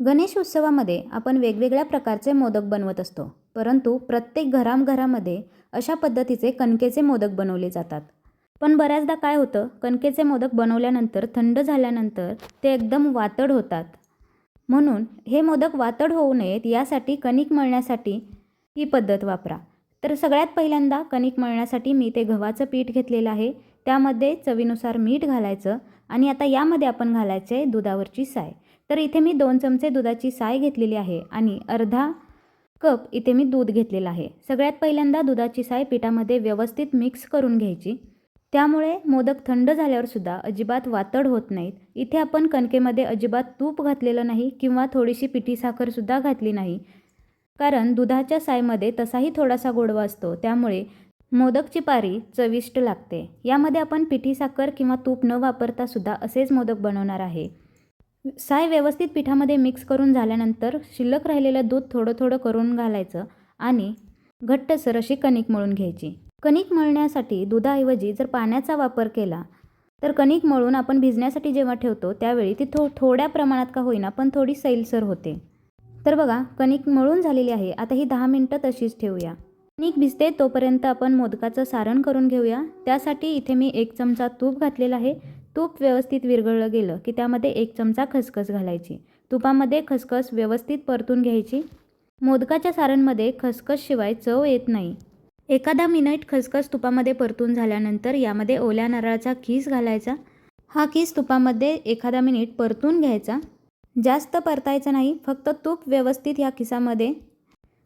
गणेश उत्सवामध्ये आपण वेगवेगळ्या प्रकारचे मोदक बनवत असतो परंतु प्रत्येक घराघरामध्ये अशा पद्धतीचे कणकेचे मोदक बनवले जातात. पण बऱ्याचदा काय होतं कणकेचे मोदक बनवल्यानंतर थंड झाल्यानंतर ते एकदम वातड होतात. म्हणून हे मोदक वातड होऊ नयेत यासाठी कणिक मळण्यासाठी ही पद्धत वापरा. तर सगळ्यात पहिल्यांदा कणिक मळण्यासाठी मी ते गव्हाचं पीठ घेतलेलं आहे. त्यामध्ये चवीनुसार मीठ घालायचं आणि आता यामध्ये आपण घालायचे आहे दुधावरची साय. तर इथे मी दोन चमचे दुधाची साय घेतलेली आहे आणि अर्धा कप इथे मी दूध घेतलेलं आहे. सगळ्यात पहिल्यांदा दुधाची साय पिठामध्ये व्यवस्थित मिक्स करून घ्यायची. त्यामुळे मोदक थंड झाल्यावरसुद्धा अजिबात वातड होत नाहीत. इथे आपण कणकेमध्ये अजिबात तूप घातलेलं नाही किंवा थोडीशी पिठी साखरसुद्धा घातली नाही. कारण दुधाच्या सायमध्ये तसाही थोडासा गोडवा असतो. त्यामुळे मोदकची पारी चविष्ट लागते. यामध्ये आपण पिठी साखर किंवा तूप न वापरता सुद्धा असेच मोदक बनवणार आहे. साय व्यवस्थित पिठामध्ये मिक्स करून झाल्यानंतर शिल्लक राहिलेलं दूध थोडं थोडं करून घालायचं आणि घट्टसर अशी कणिक मळून घ्यायची. कणिक मळण्यासाठी दुधाऐवजी जर पाण्याचा वापर केला तर कणिक मळून आपण भिजण्यासाठी जेव्हा ठेवतो त्यावेळी ती थो थोड्या प्रमाणात का होईना पण थोडी सैलसर होते. तर बघा कणिक मळून झालेली आहे. आता ही दहा मिनटं तशीच ठेवूया. कणिक भिजते तोपर्यंत आपण मोदकाचं सारण करून घेऊया. त्यासाठी इथे मी एक चमचा तूप घातलेला आहे. तूप व्यवस्थित विरघळलं गेलं की त्यामध्ये एक चमचा खसखस घालायची. तुपामध्ये खसखस व्यवस्थित परतून घ्यायची. मोदकाच्या सारणमध्ये खसखसशिवाय चव येत नाही. एखादा मिनिट खसखस तुपामध्ये परतून झाल्यानंतर यामध्ये ओल्या नारळाचा खीस घालायचा. हा खीस तुपामध्ये एखादा मिनिट परतून घ्यायचा. जास्त परतायचं नाही फक्त तूप व्यवस्थित ह्या खिसामध्ये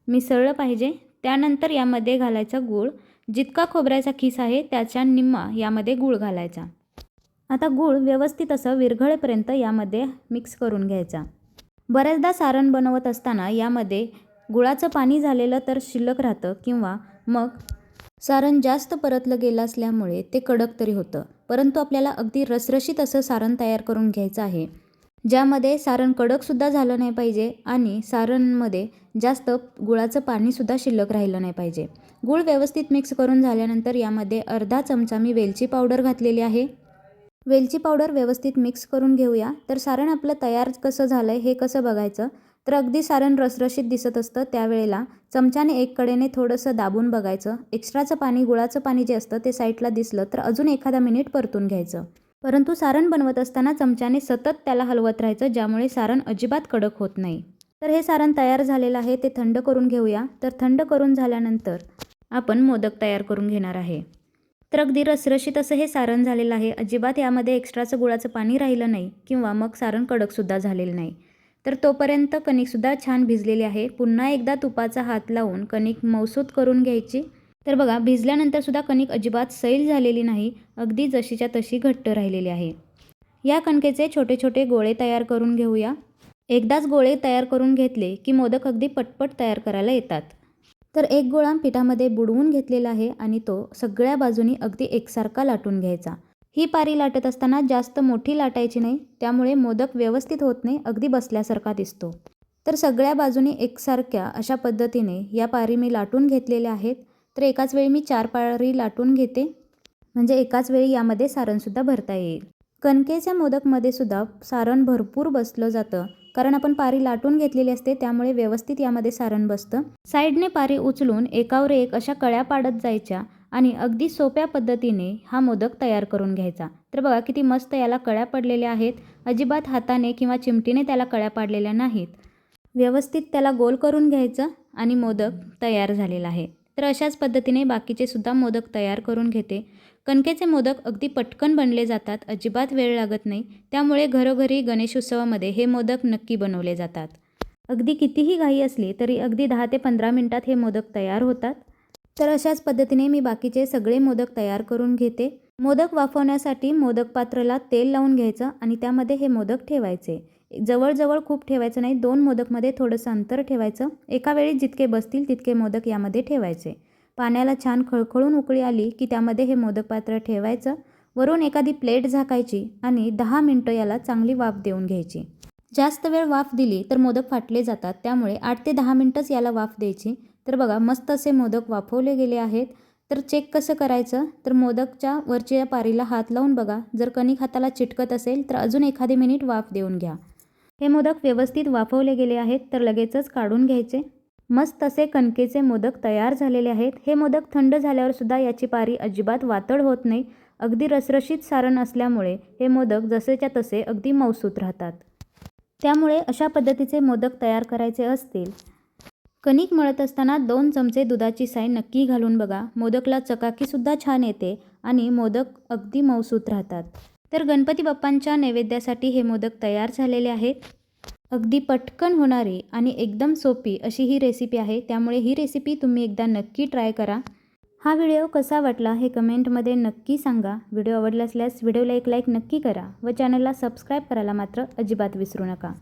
मिसळलं पाहिजे. त्यानंतर यामध्ये घालायचा गूळ. जितका खोबऱ्याचा खीस आहे त्याच्या निम्मा यामध्ये गूळ घालायचा. आता गूळ व्यवस्थित असं विरघळेपर्यंत यामध्ये मिक्स करून घ्यायचा. बऱ्याचदा सारण बनवत असताना यामध्ये गुळाचं पाणी झालेलं तर शिल्लक राहतं किंवा मग सारण जास्त परतलं गेलं असल्यामुळे ते कडक तरी होतं. परंतु आपल्याला अगदी रसरशीत असं सारण तयार करून घ्यायचं आहे. ज्यामध्ये सारण कडकसुद्धा झालं नाही पाहिजे आणि सारणमध्ये जास्त गुळाचं पाणीसुद्धा शिल्लक राहिलं नाही पाहिजे. गूळ व्यवस्थित मिक्स करून झाल्यानंतर यामध्ये अर्धा चमचा मी वेलची पावडर घातलेली आहे. वेलची पावडर व्यवस्थित मिक्स करून घेऊया. तर सारण आपलं तयार कसं झालं आहे हे कसं बघायचं? तर अगदी सारण रसरशीत दिसत असतं त्यावेळेला. चमच्याने एक कडेने थोडंसं दाबून बघायचं. एक्स्ट्राचं पाणी गुळाचं पाणी जे असतं ते साईडला दिसलं तर अजून एखादा मिनिट परतून घ्यायचं. परंतु सारण बनवत असताना चमच्याने सतत त्याला हलवत राहायचं ज्यामुळे सारण अजिबात कडक होत नाही. तर हे सारण तयार झालेलं आहे ते थंड करून घेऊया. तर थंड करून झाल्यानंतर आपण मोदक तयार करून घेणार आहे. तर अगदी रसरशीत असं हे सारण झालेलं आहे. अजिबात यामध्ये एक्स्ट्राचं गुळाचं पाणी राहिलं नाही किंवा मग सारण कडकसुद्धा झालेलं नाही. तर तोपर्यंत कणिकसुद्धा छान भिजलेली आहे. पुन्हा एकदा तुपाचा हात लावून कणिक मौसूद करून घ्यायची. तर बघा भिजल्यानंतरसुद्धा कणिक अजिबात सैल झालेली नाही अगदी जशीच्या तशी घट्ट राहिलेली आहे. या कणकेचे छोटे छोटे गोळे तयार करून घेऊया. एकदाच गोळे तयार करून घेतले की मोदक अगदी पटपट तयार करायला येतात. तर एक गोळा पिठामध्ये बुडवून घेतलेला आहे आणि तो सगळ्या बाजूनी अगदी एकसारखा लाटून घ्यायचा. ही पारी लाटत असताना जास्त मोठी लाटायची नाही त्यामुळे मोदक व्यवस्थित होत नाही अगदी बसल्यासारखा दिसतो. तर सगळ्या बाजूनी एकसारख्या अशा पद्धतीने या पारी मी लाटून घेतलेल्या आहेत. तर एकाच वेळी मी चार पारी लाटून घेते. म्हणजे एकाच वेळी यामध्ये सारणसुद्धा भरता येईल. कणकेच्या मोदकमध्ये सुद्धा सारण भरपूर बसलं जातं. कारण आपण पारी लाटून घेतलेली असते त्यामुळे व्यवस्थित यामध्ये सारण बसतं. साईडने पारी उचलून एकावर एक अशा कळ्या पाडत जायच्या आणि अगदी सोप्या पद्धतीने हा मोदक तयार करून घ्यायचा. तर बघा किती मस्त याला कळ्या पडलेल्या आहेत. अजिबात हाताने किंवा चिमटीने त्याला कळ्या पाडलेल्या नाहीत. व्यवस्थित त्याला गोल करून घ्यायचं आणि मोदक तयार झालेला आहे. तर अशाच पद्धतीने बाकीचे सुद्धा मोदक तयार करून घेते. कणकेचे मोदक अगदी पटकन बनले जातात अजिबात वेळ लागत नाही त्यामुळे घरोघरी गणेशोत्सवामध्ये हे मोदक नक्की बनवले जातात. अगदी कितीही घाई असली तरी अगदी दहा ते पंधरा मिनटात हे मोदक तयार होतात. तर अशाच पद्धतीने मी बाकीचे सगळे मोदक तयार करून घेते. मोदक वाफवण्यासाठी मोदक पात्राला तेल लावून घ्यायचं आणि त्यामध्ये हे मोदक ठेवायचे. जवळजवळ खूप ठेवायचं नाही दोन मोदकमध्ये थोडंसं अंतर ठेवायचं. एका वेळी जितके बसतील तितके मोदक यामध्ये ठेवायचे. पाण्याला छान खळखळून उकळी आली की त्यामध्ये हे मोदक पात्र ठेवायचं. वरून एखादी प्लेट झाकायची आणि दहा मिनटं याला चांगली वाफ देऊन घ्यायची. जास्त वेळ वाफ दिली तर मोदक फाटले जातात. त्यामुळे आठ ते दहा मिनटंच याला वाफ द्यायची. तर बघा मस्त असे मोदक वाफवले गेले आहेत. तर चेक कसं करायचं? तर मोदकच्या वरच्या पारीला हात लावून बघा. जर कणिक हाताला चिटकत असेल तर अजून एखादी मिनिट वाफ देऊन घ्या. हे मोदक व्यवस्थित वाफवले गेले आहेत तर लगेचच काढून घ्यायचे. मस्त असे कणकेचे मोदक तयार झालेले आहेत. हे मोदक थंड झाल्यावर सुद्धा याची पारी अजिबात वातड होत नाही. अगदी रसरशीत सारण असल्यामुळे हे मोदक जसेच्या तसे अगदी मौसूत राहतात. त्यामुळे अशा पद्धतीचे मोदक तयार करायचे असतील. कणिक मळत असताना दोन चमचे दुधाची साय नक्की घालून बघा. मोदकला चकाकीसुद्धा छान येते आणि मोदक अगदी मौसूत राहतात. तर गणपती बाप्पांच्या नैवेद्यासाठी हे मोदक तयार झालेले आहेत अगदी पटकन होणारी आणि एकदम सोपी अशी ही रेसिपी आहे. त्यामुळे ही रेसिपी तुम्ही एकदा नक्की ट्राय करा. हा व्हिडिओ कसा वाटला हे कमेंटमध्ये नक्की सांगा. व्हिडिओ आवडला असल्यास व्हिडिओला एक लाईक नक्की करा व चॅनलला सबस्क्राईब करायला मात्र अजिबात विसरू नका.